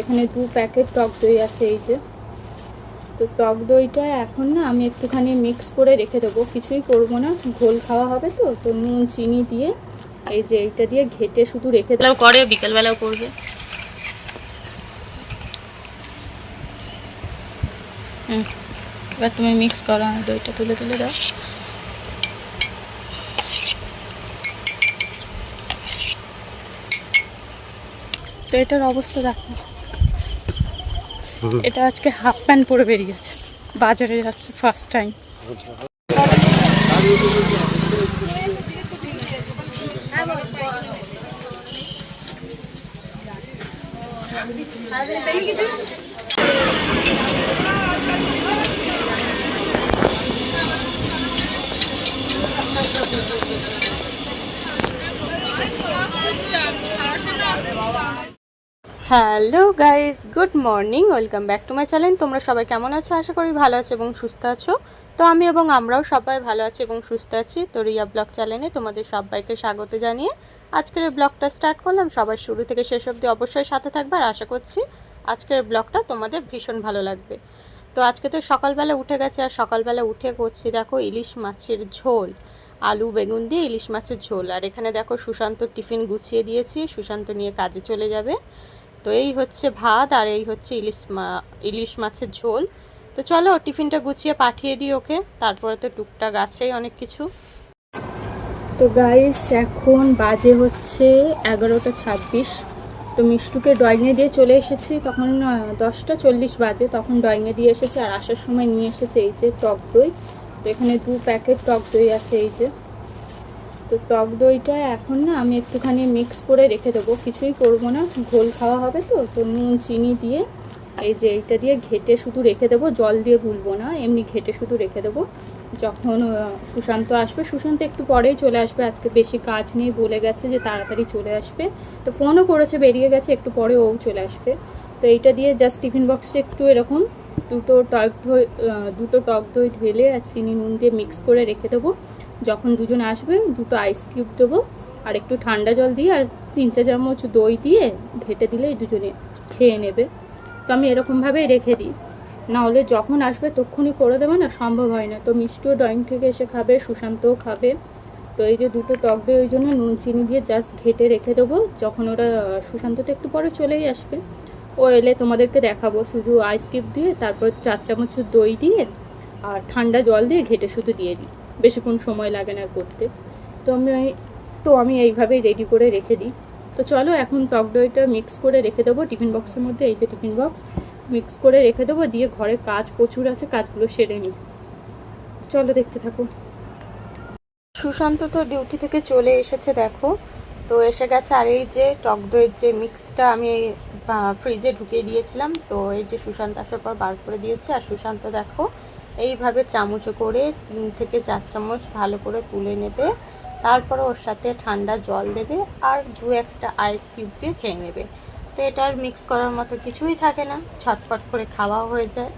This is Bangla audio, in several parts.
এখানে দু প্যাকেট টক দই আছে এই যে। তো টক দইটা এখন না আমি একটুখানি মিক্স করে রেখে দেবো। কিছুই করব না। ঘোল খাওয়া হবে তো তো নুন, চিনি দিয়ে এই যে এইটা দিয়ে ঘেটে শুধু রেখে দেবো। করে, বিকেলবেলাও করবে। হুম, এবার তুমি মিক্স করো দইটা তুলে তুলে দাও। তো এটার অবস্থা দেখো। এটা আজকে হাফ প্যান্ট পরে বেরিয়েছে। বাজারে যাচ্ছে first time hello guys good morning, welcome back to my channel. তোমরা সবাই কেমন আছো? আশা করি ভালো আছো এবং সুস্থ আছো। তো আমি এবং আমরাও সবাই ভালো আছি এবং সুস্থ আছি। তো রিয়া ব্লগ চ্যানেলে তোমাদের সবাইকে স্বাগত জানিয়ে আজকের ব্লগটা স্টার্ট করলাম। সবার শুরু থেকে শেষ অবধি অবশ্যই সাথে থাকবে আর আশা করছি আজকের ব্লগটা তোমাদের ভীষণ ভালো লাগবে। তো আজকে তো সকালবেলা উঠে গেছে আর সকালবেলা উঠে করছি দেখো ইলিশ মাছের ঝোল, আলু, বেগুন দিয়ে ইলিশ মাছের ঝোল। আর এখানে দেখো সুশান্ত টিফিন গুছিয়ে দিয়েছি। সুশান্ত নিয়ে কাজে চলে যাবে। তো এই হচ্ছে ভাত আর এই হচ্ছে ইলিশ মা, ইলিশ মাছের ঝোল। তো চলো টিফিনটা গুছিয়ে পাঠিয়ে দিই ওকে, তারপরে তো টুকটাক আছেই অনেক কিছু। তো গাইস এখন বাজে হচ্ছে এগারোটা ছাব্বিশ। তো মিষ্টুকে ড্রয়িংয়ে দিয়ে চলে এসেছি, তখন দশটা চল্লিশ বাজে, তখন ড্রয়িংয়ে দিয়ে এসেছি আর আসার সময় নিয়ে এসেছে এই যে টক দই। তো এখানে দু প্যাকেট টক দই আছে এই যে। তো টক দইটা এখন না আমি একটুখানি মিক্স করে রেখে দেবো। কিছুই করব না। ঘোল খাওয়া হবে তো তো নুন, চিনি দিয়ে এই যে এইটা দিয়ে ঘেটে শুধু রেখে দেবো। জল দিয়ে গুলবো না, এমনি ঘেটে শুধু রেখে দেবো। যখন সুশান্ত আসবে, সুশান্ত একটু পরেই চলে আসবে। আজকে বেশি কাজ নেই বলে গেছে যে তাড়াতাড়ি চলে আসবে। তো ফোনও করেছে, বেরিয়ে গেছে, একটু পরে ও চলে আসবে। তো এইটা দিয়ে জাস্ট টিফিন বক্সে একটু এরকম দুটো টক দই দুটো টক দই ঢেলে আর চিনি, নুন দিয়ে মিক্স করে রেখে দেবো। যখন দুজন আসবে, দুটো আইস কিউব দেবো, আর একটু ঠান্ডা জল দিয়ে, আর তিন চার চামচ দই দিয়ে ঘেটে এই দুজনে খেয়ে নেবে। তো আমি এরকমভাবেই রেখে দিই। না হলে যখন আসবে তখনই করে দেবে না, সম্ভব হয় না। তো মিষ্টিও ড্রয়িং থেকে এসে খাবে, সুশান্তও খাবে। তো এই যে দুটো টক দই, ওই জন্য নুন, চিনি দিয়ে জাস্ট ঘেটে রেখে দেবো। যখন ওরা, সুশান্ত তো একটু পরে চলেই আসবে। ও এলে তোমাদেরকে দেখাবো শুধু আইস কিউব দিয়ে, তারপর চার চামচ দই দিয়ে, আর ঠান্ডা জল দিয়ে ঘেটে শুধু দিয়ে দিই। বেশিক্ষণ সময় লাগে না করতে। তো আমি তো আমি এইভাবেই রেডি করে রেখে দিই। তো চলো এখন টক দইটা মিক্স করে রেখে দেবো টিফিন বক্সের মধ্যে। এই যে টিফিন বক্স মিক্স করে রেখে দেবো। দিয়ে ঘরে কাজ প্রচুর আছে, কাজগুলো সেরে নিই। চলো দেখতে থাকো। সুশান্ত তো ডিউটি থেকে চলে এসেছে, দেখো। তো এসে গেছে। আর এই যে টক দইয়ের যে মিক্সটা আমি ফ্রিজে ঢুকিয়ে দিয়েছিলাম। তো এই যে সুশান্ত আসার পর বার করে দিয়েছি। আর সুশান্ত দেখো এইভাবে চামচে করে তিন থেকে চার চামচ ভালো করে তুলে নেবে। তারপরে ওর সাথে ঠান্ডা জল দেবে আর দু একটা আইস কিউব দিয়ে খেয়ে নেবে। তো এটার মিক্স করার মতো কিছুই থাকে না, ছটফট করে খাওয়াও হয়ে যায়।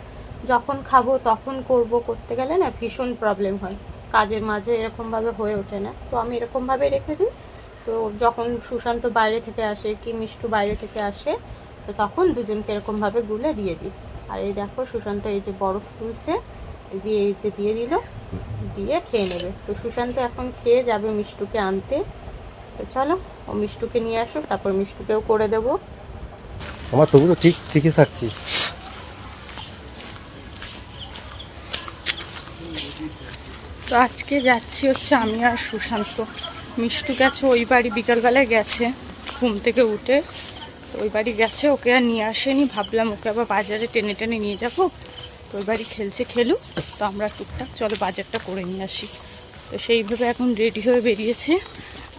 যখন খাব তখন করব করতে গেলে না ভীষণ প্রবলেম হয়। কাজের মাঝে এরকমভাবে হয়ে ওঠে না। তো আমি এরকমভাবে রেখে দিই। তো যখন সুশান্ত বাইরে থেকে আসে কি মিষ্টু বাইরে থেকে আসে, তো তখন দুজনকে এরকমভাবে গুলে দিয়ে দিই। আর এই দেখো সুশান্ত এই যে বরফ তুলছে। দিয়ে এই যে দিয়ে দিল দিয়ে খেয়ে নেবে। তো সুশান্ত এখন খেয়ে যাবে মিষ্টুকে আনতে। তো চলো ও মিষ্টুকে নিয়ে আসুক তারপর মিষ্টুকেও করে দেবো। আমার তবু তো ঠিক ঠিকই থাকছি। তো আজকে যাচ্ছি হচ্ছে আমি আর সুশান্ত। মিষ্টু গেছে ওই বাড়ি বিকালবেলায় গেছে ঘুম থেকে উঠে। তো ওই বাড়ি গেছে ওকে আর নিয়ে আসেনি। ভাবলাম ওকে আবার বাজারে টেনে টেনে নিয়ে যাব। তো ওই বাড়ি খেলছে খেলুক তো আমরা টুকটাক চলো বাজারটা করে নিয়ে আসি। তো সেইভাবে এখন রেডি হয়ে বেরিয়েছে।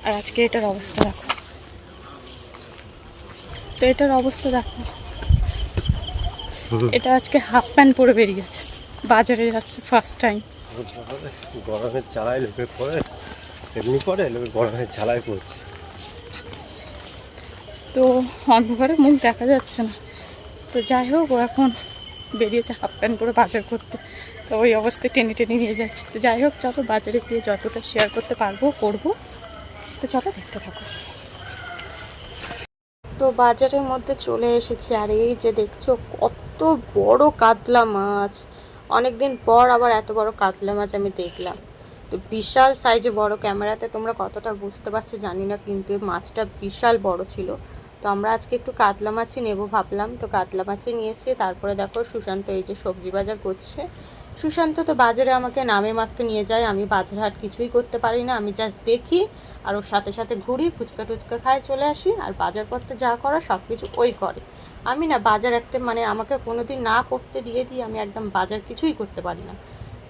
আর আজকে এটার অবস্থা দেখো। তো এটার অবস্থা দেখো। এটা আজকে হাফ প্যান্ট পরে বেরিয়েছে। বাজারে যাচ্ছে ফার্স্ট টাইম গরমের লোকে পড়ে এমনি পড়ে লোকে গরমের জ্বালায় পড়ছে তো অন্ধকারে মুখ দেখা যাচ্ছে না। তো যাই হোক এখন বেরিয়েছে হাফ প্যান্ট পরে বাজার করতে। তো ওই অবস্থায় টেনে টেনে নিয়ে যাচ্ছে। তো যাই হোক, চলো বাজারে গিয়ে যতটা শেয়ার করতে পারব, করব। তো চলো দেখতে থাকো। তো বাজারের মধ্যে চলে এসেছি, আর এই যে দেখছ, কত বড় কাতলা মাছ। অনেক দিন পর আবার এত বড় কাতলা মাছ আমি দেখলাম। তো বিশাল সাইজে বড় ক্যামেরাতে তোমরা কতটা বুঝতে পারছ জানি না, কিন্তু মাছটা বিশাল বড় ছিল। তো আমরা আজকে একটু কাতলা মাছই নেব ভাবলাম। তো কাতলা মাছই নিয়েছি, তারপরে দেখো সুশান্ত এই যে সবজি বাজার করছে। সুশান্ত তো বাজারে আমাকে নামে মাত্র নিয়ে যায়, আমি বাজার হাট কিছুই করতে পারি না, আমি জাস্ট দেখি, আর ওর সাথে সাথে ঘুরি, ফুচকা টুচকা খায় চলে আসি, আর বাজারপত্র যা করা সব কিছু ওই করে। আমি না বাজার একটা মানে আমাকে কোনো দিন না করতে দিয়ে দিই আমি একদম বাজার কিছুই করতে পারি না।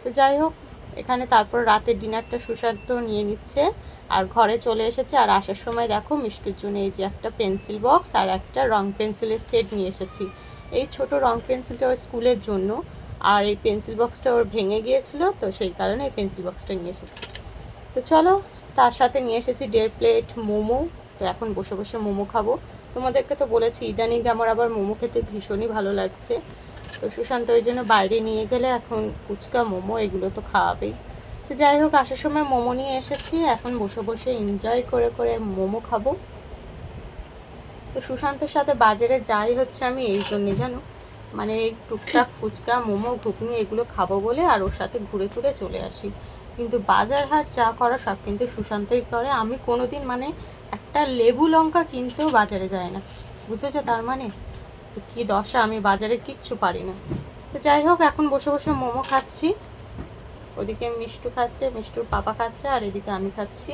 তো যাই হোক এখানে তারপর রাতের ডিনারটা সুশান্ত নিয়ে নিচ্ছে। আর ঘরে চলে এসেছে। আর আসার সময় দেখো মিষ্টির জন্য এই যে একটা পেন্সিল বক্স আর একটা রং পেন্সিলের সেট নিয়ে এসেছি। এই ছোট রং পেন্সিলটা ওর স্কুলের জন্য। আর এই পেন্সিল বক্সটা ওর ভেঙে গিয়েছিল, তো সেই কারণে এই পেন্সিল বক্সটা নিয়ে এসেছি। তো চলো, তার সাথে নিয়ে এসেছি দেড় প্লেট মোমো। তো এখন বসে বসে মোমো খাব। তোমাদেরকে তো বলেছি, ইদানিং আমার আবার মোমো খেতে ভীষণই ভালো লাগছে। তো সুশান্ত ওই জন্য বাইরে নিয়ে গেলে এখন ফুচকা, মোমো এগুলো তো খাওয়াবেই। তো যাই হোক, আসার সময় মোমো নিয়ে এসেছি। এখন বসে বসে এনজয় করে করে মোমো খাব। তো সুশান্তর সাথে বাজারে যাই হচ্ছে আমি এই জন্যে, জানো? মানে টুকটাক ফুচকা, মোমো, ঘুগনি এগুলো খাব বলে আর ওর সাথে ঘুরে ঘুরে চলে আসি। কিন্তু বাজার হাট যা করা সব কিন্তু সুশান্তই করে। আমি কোনোদিন মানে একটা লেবু লঙ্কা কিনতেও বাজারে যায় না। বুঝেছ তার মানে? তো কী দশা, আমি বাজারে কিচ্ছু পারি না তো যাই হোক, এখন বসে বসে মোমো খাচ্ছি। ওদিকে মিষ্টু খাচ্ছে, মিষ্টুর পাপা খাচ্ছে, আর এদিকে আমি খাচ্ছি।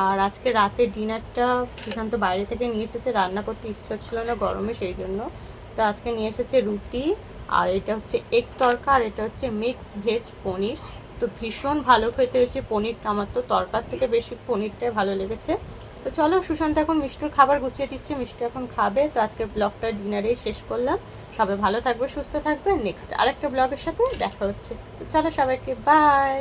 আর আজকে রাতে ডিনারটা সুশান্ত বাইরে থেকে নিয়ে এসেছে, রান্না করতে ইচ্ছা ছিল না গরমে সেই জন্য। তো আজকে নিয়ে এসেছে রুটি, আর এটা হচ্ছে এগ তরকা, আর এটা হচ্ছে মিক্স ভেজ পনির। তো ভীষণ ভালো খেতে হয়েছে পনিরটা, আমার তো তরকার থেকে বেশি পনিরটাই ভালো লেগেছে। তো চলো, সুশান্ত এখন মিষ্টুর খাবার গুছিয়ে দিচ্ছে, মিষ্টি এখন খাবে। তো আজকে ব্লগটা ডিনারে শেষ করলাম। সবাই ভালো থাকবে, সুস্থ থাকবে। নেক্সট আরেকটা ব্লগের সাথে দেখা হচ্ছে। তো চলো সবাইকে বাই